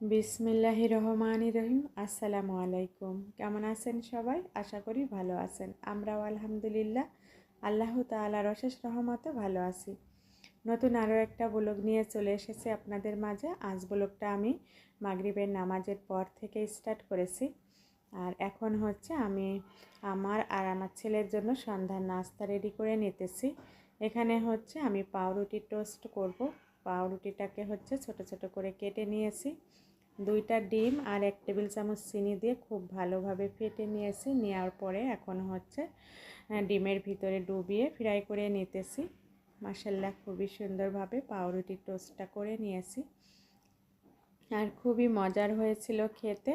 বিসমিল্লাহ রহমান রহিম আসসালামু আলাইকুম কেমন আছেন সবাই? আশা করি ভালো আছেন। আমরাও আলহামদুলিল্লাহ। আল্লাহ তালার অশেষ রহমতে ভালো আছি। নতুন আরও একটা ব্লগ নিয়ে চলে এসেছে আপনাদের মাঝে। আজ ব্লগটা আমি মাগরিবের নামাজের পর থেকে স্টার্ট করেছি। আর এখন হচ্ছে আমি আমার আর আমার ছেলের জন্য সন্ধ্যার নাস্তা রেডি করে নিতেছি। এখানে হচ্ছে আমি পাউরুটি টোস্ট করব। পাউরুটিটাকে হচ্ছে ছোট ছোট করে কেটে নিয়েছি। দুইটা ডিম আর এক টেবিল চামচ চিনি দিয়ে খুব ভালোভাবে ফেটে নিয়েছি। নেওয়ার পরে এখন হচ্ছে ডিমের ভিতরে ডুবিয়ে ফ্রাই করে নিতেছি। মাসাল্লাহ খুবই সুন্দরভাবে পাউরুটির টোস্টটা করে নিয়েছি। আর খুবই মজার হয়েছিল খেতে।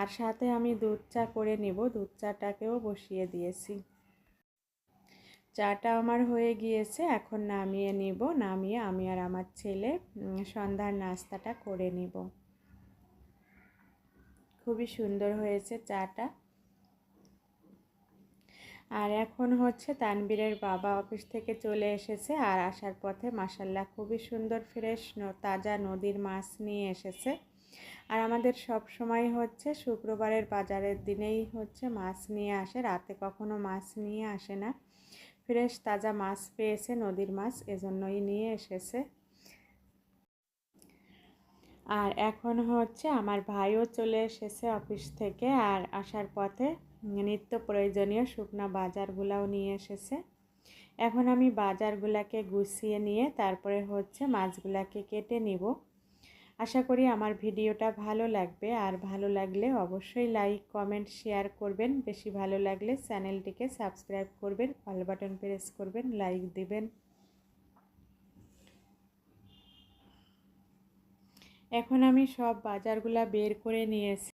আর সাথে আমি দুধ চা করে নিব। দুধ চাটাকেও বসিয়ে দিয়েছি। চাটা আমার হয়ে গিয়েছে, এখন নামিয়ে নিব। নামিয়ে আমি আর আমার ছেলে সন্ধ্যার নাস্তাটা করে নিব। খুবই সুন্দর হয়েছে চাটা। আর এখন হচ্ছে তানবীরের বাবা অফিস থেকে চলে এসেছে আর আসার পথে মাসাল্লাহ খুবই সুন্দর ফ্রেশ তাজা নদীর মাছ নিয়ে এসেছে। আর আমাদের সব সময় হচ্ছে শুক্রবারের বাজারের দিনেই হচ্ছে মাছ নিয়ে আসে, রাতে কখনো মাছ নিয়ে আসে না। ফ্রেশ তাজা মাছ পেয়েছে, নদীর মাছ এজন্যই নিয়ে এসেছে। আর এখন হচ্ছে আমার ভাইও চলে এসেছে অফিস থেকে আর আসার পথে নিত্য প্রয়োজনীয় শুকনা বাজারগুলাও নিয়ে এসেছে। এখন আমি বাজারগুলাকে গুছিয়ে নিয়ে তারপরে হচ্ছে মাছগুলাকে কেটে নিব। আশা করি আমার ভিডিওটা ভালো লাগবে। আর ভালো লাগলে অবশ্যই লাইক কমেন্ট শেয়ার করবেন। বেশি ভালো লাগলে চ্যানেলটিকে সাবস্ক্রাইব করবেন অল বাটন প্রেস করবেন লাইক দিবেন। এখন আমি সব বাজারগুলা বের করে নিয়েছি।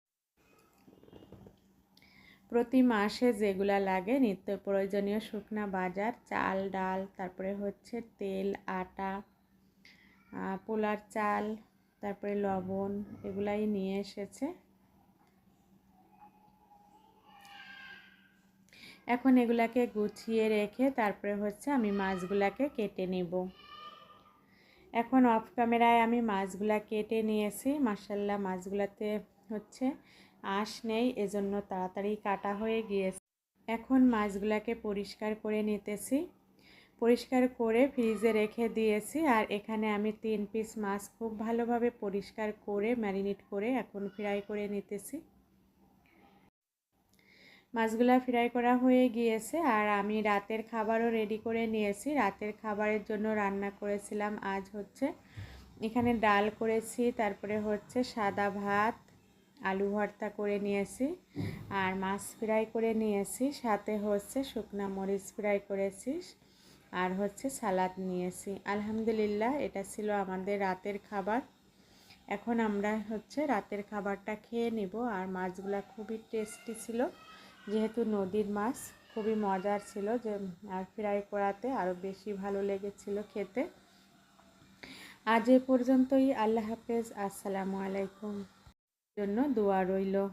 প্রতি মাসে যেগুলা লাগে নিত্য প্রয়োজনীয় শুকনা বাজার, চাল, ডাল, তারপরে হচ্ছে তেল, আটা পোলার চাল তারপরে লবণ এগুলাই নিয়ে এসেছে। এখন এগুলাকে গুছিয়ে রেখে তারপরে হচ্ছে আমি মাছগুলাকে কেটে নেব। এখন অফ ক্যামেরায় আমি মাছগুলা কেটে নিয়েছি। মার্শাল্লাহ মাছগুলাতে হচ্ছে আঁশ নেই, এজন্য তাড়াতাড়ি কাটা হয়ে গিয়েছে। এখন মাছগুলাকে পরিষ্কার করে নিতেছি। পরিষ্কার করে ফ্রিজে রেখে দিয়েছি। আর এখানে আমি তিন পিস মাছ খুব ভালোভাবে পরিষ্কার করে ম্যারিনেট করে এখন ফ্রাই করে নিতেছি। মাছগুলা ফ্রাই করা হয়ে গিয়েছে আর আমি রাতের খাবারও রেডি করে নিয়েছি। রাতের খাবারের জন্য রান্না করেছিলাম আজ হচ্ছে এখানে ডাল করেছি, তারপরে হচ্ছে সাদা ভাত, আলু ভর্তা করে নিয়েছি আর মাছ ফ্রাই করে নিয়েছি। সাথে হচ্ছে শুকনা মরিচ ফ্রাই করেছি। আর হচ্ছে সালাদ নিয়েছি। আলহামদুলিল্লাহ, এটা ছিল আমাদের রাতের খাবার। এখন আমরা হচ্ছে রাতের খাবারটা খেয়ে নিব। আর মাছগুলা খুবই টেস্টি ছিল। যেহেতু নদীর মাছ, খুবই মজার ছিল যে, আর ফ্রাই করাতে আরও বেশি ভালো লেগেছিল খেতে। আজ এ পর্যন্তই। আল্লাহ হাফেজ। আসসালামু আলাইকুম। জন্য দোয়া রইল।